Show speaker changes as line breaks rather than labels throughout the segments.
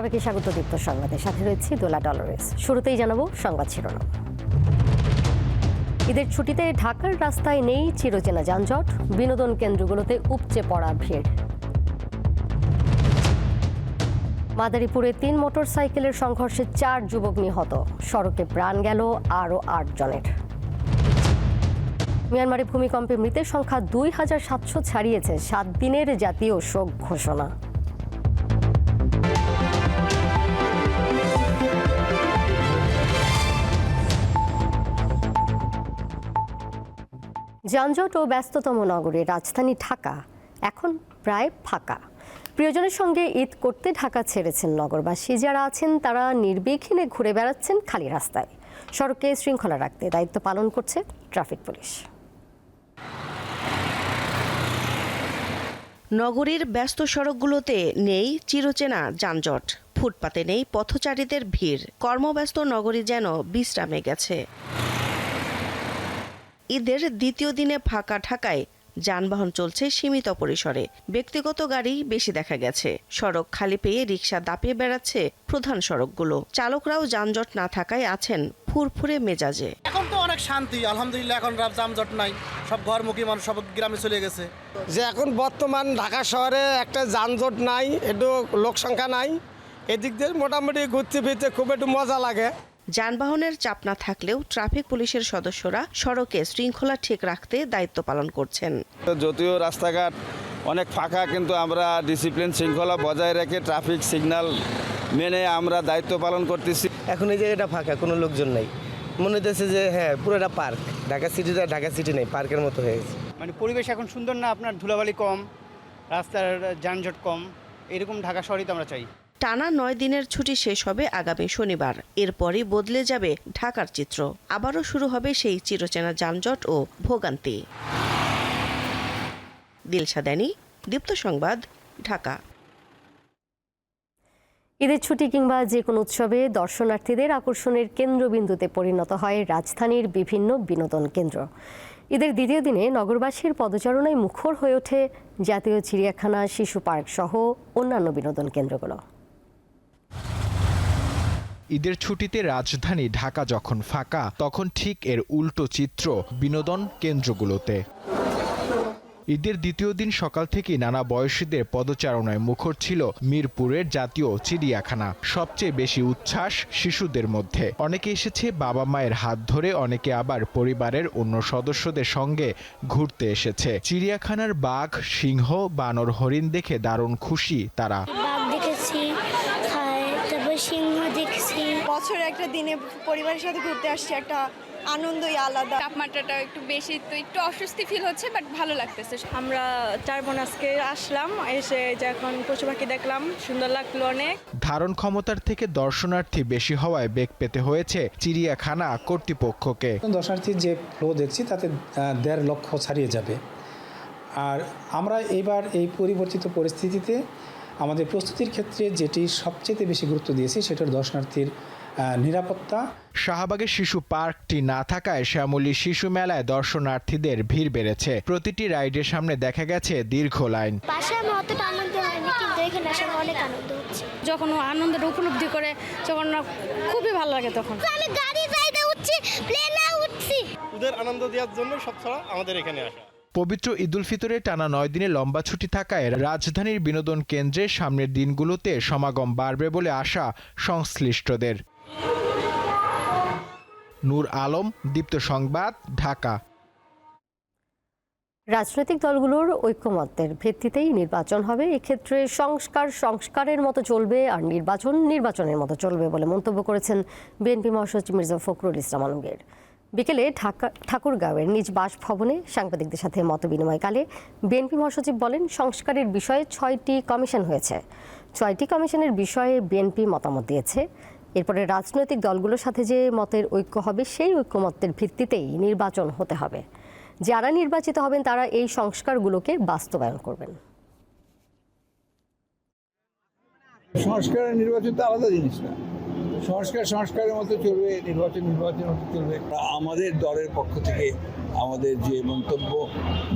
সবাইকে স্বাগত দীপ্ত সংবাদের সাথে রয়েছে দোলা ডলারেস। শুরুতেই জানাব সংবাদ শিরোনাম। ঈদের ছুটিতে ঢাকার রাস্তায় নেই চিরচেনা যানজট। বিনোদন কেন্দ্রগুলোতে উপচে পড়া ভিড়। মাদারীপুরে তিন মোটর সাইকেলের সংঘর্ষে চার যুবক নিহত। সড়কে প্রাণ গেল আরও আট জনের। মিয়ানমারে ভূমিকম্পে মৃতের সংখ্যা দুই হাজার সাতশো ছাড়িয়েছে সাত দিনের জাতীয় শোক ঘোষণা। যানজট ও ব্যস্ততম নগরী রাজধানী ঢাকা এখন প্রায় ফাঁকা। প্রিয়জনের সঙ্গে ঈদ করতে ঢাকা ছেড়েছেন নগরবাসী। যারা আছেন, তারা নির্বিঘ্নে ঘুরে বেড়াচ্ছেন খালি রাস্তায়। সড়কে শৃঙ্খলা রাখতে দায়িত্ব পালন করছে ট্রাফিক পুলিশ।
নগরীর ব্যস্ত সড়কগুলোতে নেই চিরচেনা যানজট। ফুটপাতে নেই পথচারীদের ভিড়। কর্মব্যস্ত নগরী যেন বিশ্রামে গেছে। ঈদের দ্বিতীয় দিনে ফাঁকা ঢাকায় যানবাহন চলছে সীমিত পরিসরে। ব্যক্তিগত গাড়ি বেশি দেখা গেছে। সড়ক খালি পেয়ে রিক্সা দাপিয়ে বেড়াচ্ছে প্রধান সড়কগুলো। চালকরাও যানজট না থাকায় আছেন ফুরফুরে মেজাজে।
এখন তো অনেক শান্তি আলহামদুলিল্লাহ এখন যানজট নাই। সব ঘরমুখী মানুষ সব গ্রামে চলে গেছে।
যে এখন বর্তমান ঢাকা শহরে একটা যানজট নাই একটু লোক সংখ্যা নাই। এদিক দিয়ে মোটামুটি ঘুরতে ফিরতে খুব একটু মজা লাগে।
যানবাহনের চাপ না থাকলেও ট্রাফিক পুলিশের সদস্যরা সড়কে শৃঙ্খলা ঠিক রাখতে দায়িত্ব পালন করছেন।
যদিও রাস্তাঘাট অনেক ফাঁকা কিন্তু আমরা ডিসিপ্লিন শৃঙ্খলা বজায় রেখে ট্রাফিক সিগন্যাল মেনে আমরা দায়িত্ব পালন করতেছি।
এখন এই জায়গাটা ফাঁকা কোনো লোকজন নাই। মনে হচ্ছে যে হ্যাঁ পুরোটা পার্ক ঢাকা সিটিটা ঢাকা সিটি নেই পার্কের মতো হয়ে গেছে।
মানে পরিবেশ এখন সুন্দর না? আপনার ধুলাবালি কম রাস্তার যানজট কম এরকম ঢাকা শহরই তো আমরা চাই।
টানা নয় দিনের ছুটি শেষ হবে আগামী শনিবার। এরপরই বদলে যাবে ঢাকার চিত্র। আবারও শুরু হবে সেই চিরচেনা যানজট ও ভোগান্তি। দীপ্ত সংবাদ, ঢাকা।
ঈদের ছুটি কিংবা যে কোনো উৎসবে দর্শনার্থীদের আকর্ষণের কেন্দ্রবিন্দুতে পরিণত হয় রাজধানীর বিভিন্ন বিনোদন কেন্দ্র। ঈদের দ্বিতীয় দিনে নগরবাসীর পদচারণায় মুখর হয়ে ওঠে জাতীয় চিড়িয়াখানা, শিশু পার্ক সহ অন্যান্য বিনোদন কেন্দ্রগুলো।
ঈদের ছুটিতে রাজধানী ঢাকা যখন ফাঁকা, তখন ঠিক এর উল্টো চিত্র বিনোদন কেন্দ্রগুলোতে। ঈদের দ্বিতীয় দিন সকাল থেকেই নানা বয়সীদের পদচারণায় মুখর ছিল মিরপুরের জাতীয় চিড়িয়াখানা। সবচেয়ে বেশি উচ্ছ্বাস শিশুদের মধ্যে। অনেকে এসেছে বাবা মায়ের হাত ধরে, অনেকে আবার পরিবারের অন্য সদস্যদের সঙ্গে ঘুরতে এসেছে। চিড়িয়াখানার বাঘ, সিংহ, বানর, হরিণ দেখে দারুণ খুশি তারা
বাঘ দেখেছি খায় তারপর সিংহ দেখছি
বছরে একটা দিনে পরিবারের সাথে ঘুরতে আসছি একটা আনন্দই আলাদা।
তাপমাত্রাটা একটু বেশি তো একটু অস্বস্তি ফিল হচ্ছে বাট ভালো লাগতেছে।
আমরা চার বোন আজকে আসলাম এসে যখন পশু পাখি দেখলাম সুন্দর লাগল অনেক।
ধারণ ক্ষমতার থেকে দর্শনার্থী বেশি হওয়ায় বেগ পেতে হয়েছে চিড়িয়াখানা কর্তৃপক্ষকে।
দর্শনার্থীর যে ফ্লো দেখছি তাতে দেড় লক্ষ ছাড়িয়ে যাবে। আর আমরা এবার এই পরিবর্তিত পরিস্থিতিতে আমাদের প্রস্তুতির ক্ষেত্রে যেটি সবচেয়ে বেশি গুরুত্ব দিয়েছি সেটা হলো দর্শনার্থীর নিরাপত্তা।
শাহবাগের শিশু পার্কটি না থাকায় শ্যামলী শিশু মেলায় দর্শনার্থীদের ভিড় বেড়েছে। প্রতিটি রাইডের সামনে দেখা গেছে দীর্ঘ লাইন।
আমার অতটা আনন্দ হয়নি কিন্তু এখানে আসলে অনেক আনন্দ হচ্ছে।
যখন ও আনন্দের উপলব্ধি করে তখন না খুবই ভালো লাগে তখন।
আমি গাড়ি যাইতে উঠছি প্লেনে উঠছি।
ওদের আনন্দ দেওয়ার জন্য সব ছাড়া আমাদের এখানে আসা।
পবিত্র ঈদুল ফিতরে টানা নয় দিনে লম্বা ছুটি থাকায় রাজধানীর বিনোদন কেন্দ্রে সামনের দিনগুলোতে সমাগম বাড়বে বলে আশা সংশ্লিষ্টদের। নূর আলম, দীপ্ত সংবাদ, ঢাকা।
রাজনৈতিক দলগুলোর ঐক্যমত্যের ভিত্তিতেই নির্বাচন হবে। এক্ষেত্রে সংস্কার সংস্কারের মতো চলবে আর নির্বাচন নির্বাচনের মতো চলবে বলে মন্তব্য করেছেন বিএনপি মহাসচিব মির্জা ফখরুল ইসলাম আলমগীর। বিকেলে ঢাকা, ঠাকুরগাঁওয়ের নিজ বাসভবনে সাংবাদিকদের সাথে মতবিনিময়কালে বিএনপি মহাসচিব বলেন, সংস্কারের বিষয়ে ছয়টি কমিশন হয়েছে। ছয়টি কমিশনের বিষয়ে বিএনপি মতামত দিয়েছে। এরপরে রাজনৈতিক দলগুলোর সাথে যে মতের ঐক্য হবে, সেই ঐক্যমত্যের ভিত্তিতেই নির্বাচন হতে হবে। যারা নির্বাচিত হবেন, তারা এই সংস্কারগুলোকে বাস্তবায়ন করবেন।
সংস্কারের নির্বাচন তো আলাদা জিনিস না। সংস্কার সংস্কারের মতো চলবে, নির্বাচন নির্বাচনের মতো চলবে। আমাদের দলের পক্ষ থেকে আমাদের যে মন্তব্য,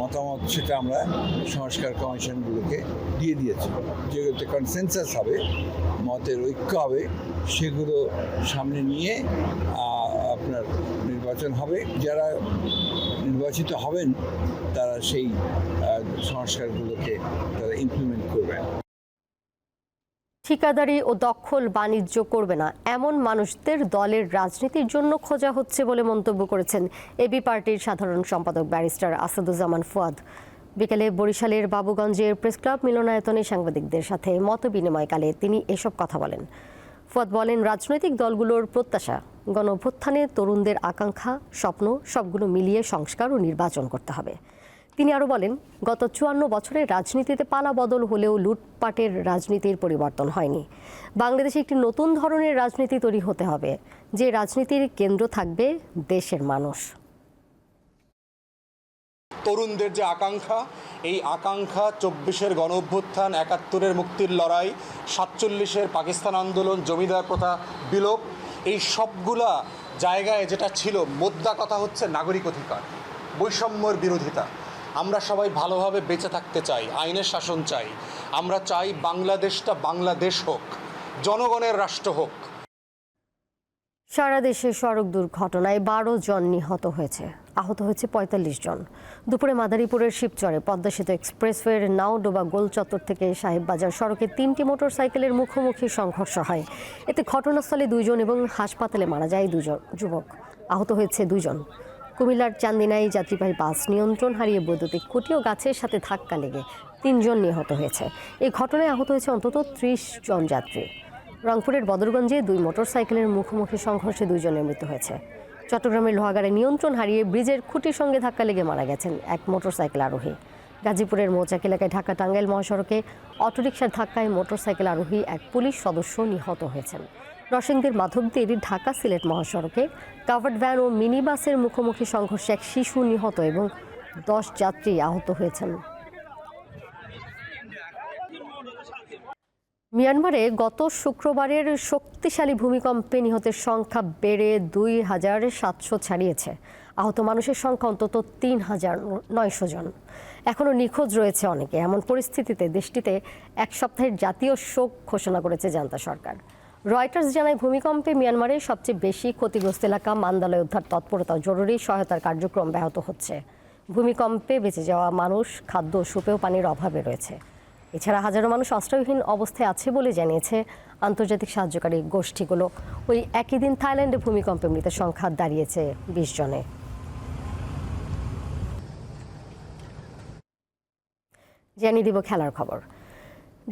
মতামত, সেটা আমরা সংস্কার কমিশনগুলোকে দিয়ে দিয়েছি। যেগুলোতে কনসেনসাস হবে মতের ঐক্য হবে, সেগুলো সামনে নিয়ে আপনার নির্বাচন হবে। যারা নির্বাচিত হবেন, তারা সেই সংস্কারগুলোকে তারা ইমপ্লিমেন্ট করবেন।
ঠিকাদারি ও দখল বাণিজ্য করবে না, এমন মানুষদের দলের রাজনীতির জন্য খোঁজা হচ্ছে বলে মন্তব্য করেছেন এবি পার্টির সাধারণ সম্পাদক ব্যারিস্টার আসাদুজ্জামান ফুয়াদ। বিকেলে বরিশালের বাবুগঞ্জের প্রেস ক্লাব মিলনায়তনে সাংবাদিকদের সাথে মত বিনিময়কালে তিনি এসব কথা বলেন। ফুয়াদ বলেন, রাজনৈতিক দলগুলোর প্রত্যাশা গণ অভ্যুত্থানে তরুণদের আকাঙ্ক্ষা, স্বপ্ন, সবগুলো মিলিয়ে সংস্কার ও নির্বাচন করতে হবে। তিনি আরও বলেন, গত চুয়ান্ন বছরে রাজনীতিতে পালা বদল হলেও লুটপাটের রাজনীতির পরিবর্তন হয়নি। বাংলাদেশে একটি নতুন ধরনের রাজনীতি তৈরি হতে হবে। যে রাজনীতির কেন্দ্র থাকবে দেশের মানুষ।
তরুণদের যে আকাঙ্ক্ষা, এই আকাঙ্ক্ষা চব্বিশের গণ অভ্যুত্থান একাত্তরের মুক্তির লড়াই, সাতচল্লিশের পাকিস্তান আন্দোলন, জমিদার প্রথা বিলোপ, এই সবগুলা জায়গায় যেটা ছিল, মোদ্দা কথা হচ্ছে নাগরিক অধিকার, বৈষম্যর বিরোধিতা। আমরা সবাই ভালোভাবে বেঁচে থাকতে চাই, আইনের শাসন চাই। আমরা চাই বাংলাদেশটা বাংলাদেশ হোক, জনগণের রাষ্ট্র হোক।
সারা দেশে সড়ক দুর্ঘটনায় বারো জন নিহত হয়েছে। আহত হয়েছে পঁয়তাল্লিশ জন। দুপুরে মাদারীপুরের শিবচরে পদ্মা সেতু এক্সপ্রেসওয়ের নাওডোবা গোল চত্বর থেকে সাহেববাজার সড়কে তিনটি মোটরসাইকেলের মুখোমুখি সংঘর্ষ হয়। এতে ঘটনাস্থলে দুইজন এবং হাসপাতালে মারা যায় দুজন যুবক। আহত হয়েছে দুজন। কুমিল্লার চান্দিনাই যাত্রীবাহী বাস নিয়ন্ত্রণ হারিয়ে বৈদ্যুতিক খুঁটি ও গাছের সাথে ধাক্কা লেগে তিনজন নিহত হয়েছে। এই ঘটনায় আহত হয়েছে অন্তত ত্রিশ জন যাত্রী। রংপুরের বদরগঞ্জে দুই মোটরসাইকেলের মুখোমুখি সংঘর্ষে দুইজনের মৃত্যু হয়েছে। চট্টগ্রামের লোহাগাড়ে নিয়ন্ত্রণ হারিয়ে ব্রিজের খুঁটির সঙ্গে ধাক্কা লেগে মারা গেছেন এক মোটরসাইকেল আরোহী। গাজীপুরের মৌচাক এলাকায় ঢাকা টাঙ্গাইল মহাসড়কে অটোরিকশার ধাক্কায় মোটরসাইকেল আরোহী এক পুলিশ সদস্য নিহত হয়েছেন। নরসিংদীর মাধবদীর ঢাকা সিলেট মহাসড়কে কাভার্ড ভ্যান ও মিনি বাসের মুখোমুখি সংঘর্ষে এক শিশু নিহত এবং দশ যাত্রী আহত হয়েছেন। মিয়ানমারে গত শুক্রবারের শক্তিশালী ভূমিকম্পে নিহতের সংখ্যা বেড়ে দুই হাজার সাতশো ছাড়িয়েছে। আহত মানুষের সংখ্যা অন্তত তিন হাজার নয়শো জন। এখনও নিখোঁজ রয়েছে অনেকে। এমন পরিস্থিতিতে দেশটিতে এক সপ্তাহের জাতীয় শোক ঘোষণা করেছে জান্তা সরকার। রয়টার্স জানায়, ভূমিকম্পে মিয়ানমারের সবচেয়ে বেশি ক্ষতিগ্রস্ত এলাকা মান্দালয় উদ্ধার তৎপরতা জরুরি, সহায়তার কার্যক্রম ব্যাহত হচ্ছে। ভূমিকম্পে বেঁচে যাওয়া মানুষ, খাদ্য সুপেয় পানির অভাবে রয়েছে। এছাড়া হাজারো মানুষ আশ্রয়হীন অবস্থায় আছে বলে জানিয়েছে আন্তর্জাতিক সাহায্যকারী গোষ্ঠীগুলো। ওই একই দিন থাইল্যান্ডে ভূমিকম্পে মৃতের সংখ্যা দাঁড়িয়েছে বিশ জনে। জানিয়ে দিব খেলার খবর।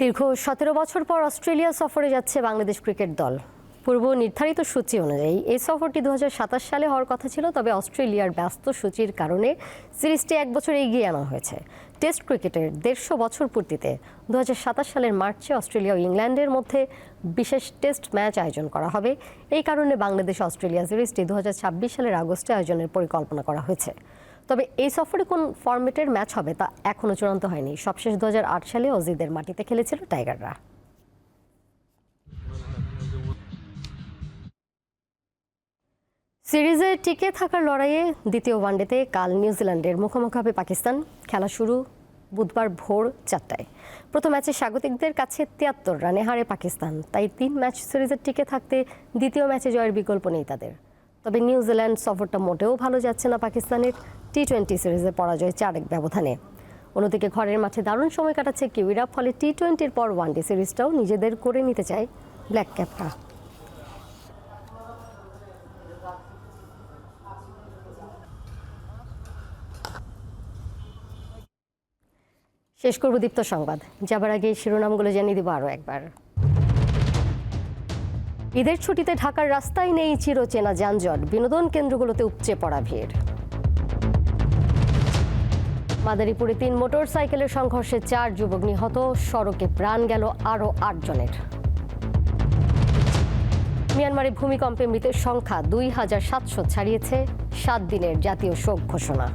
দীর্ঘ সতেরো বছর পর অস্ট্রেলিয়া সফরে যাচ্ছে বাংলাদেশ ক্রিকেট দল। পূর্ব নির্ধারিত সূচি অনুযায়ী এই সফরটি দু হাজার সাতাশ সালে হওয়ার কথা ছিল, তবে অস্ট্রেলিয়ার ব্যস্ত সূচির কারণে সিরিজটি এক বছর এগিয়ে আনা হয়েছে। টেস্ট ক্রিকেটের দেড়শো বছর পূর্তিতে দু হাজার সাতাশ সালের মার্চে অস্ট্রেলিয়া ও ইংল্যান্ডের মধ্যে বিশেষ টেস্ট ম্যাচ আয়োজন করা হবে। এই কারণে বাংলাদেশ অস্ট্রেলিয়া সিরিজটি দু হাজার ছাব্বিশ সালের আগস্টে আয়োজনের পরিকল্পনা করা হয়েছে। তবে এই সফরে কোন ফরম্যাটের ম্যাচ হবে তা এখনও চূড়ান্ত হয়নি। সবশেষ দু হাজার আট সালে অজিদের মাটিতে খেলেছিল টাইগাররা। সিরিজে টিকে থাকার লড়াইয়ে দ্বিতীয় ওয়ানডেতে কাল নিউজিল্যান্ডের মুখোমুখি হবে পাকিস্তান। খেলা শুরু বুধবার ভোর চারটায়। প্রথম ম্যাচে স্বাগতিকদের কাছে তিয়াত্তর রানে হারে পাকিস্তান। তাই তিন ম্যাচ সিরিজে টিকে থাকতে দ্বিতীয় ম্যাচে জয়ের বিকল্প নেই তাদের। তবে নিউজিল্যান্ড সফরটা মোটেও ভালো যাচ্ছে না পাকিস্তানের। টি টোয়েন্টি সিরিজে পরাজয় চার এক ব্যবধানে। অন্যদিকে ঘরের মাঠে দারুণ সময় কাটাচ্ছে কিউইরা, ফলে টি টোয়েন্টির পর ওয়ানডে সিরিজটাও নিজেদের করে নিতে চায় ব্ল্যাক ক্যাপটা। শেষ করব দীপ্ত সংবাদ। যাবার আগে শিরোনামগুলো জানিয়ে দিব আরও একবার। ঈদের ছুটিতে ঢাকার রাস্তায় নেই চিরচেনা যানজট। বিনোদন কেন্দ্রগুলোতে উপচে পড়া ভিড়। মাদারীপুরে তিন মোটর সাইকেলের সংঘর্ষে চার যুবক নিহত। সড়কে প্রাণ গেল আরও আটজনের মিয়ানমারে ভূমিকম্পে মৃতের সংখ্যা দুই হাজার সাতশো ছাড়িয়েছে। সাত দিনের জাতীয় শোক ঘোষণা।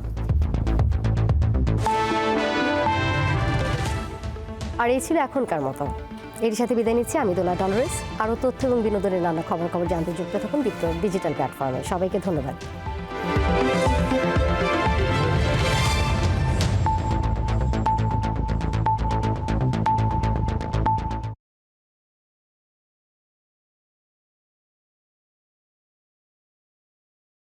আর এই ছিল এখনকার মতো। এর সাথে বিদায় নিচ্ছি, আমি দোলা ডলরেস। আরও তথ্য এবং বিনোদনের নানা খবর খবর জানতে যুক্ত থাকুন ডিজিটাল প্ল্যাটফর্মে। সবাইকে ধন্যবাদ।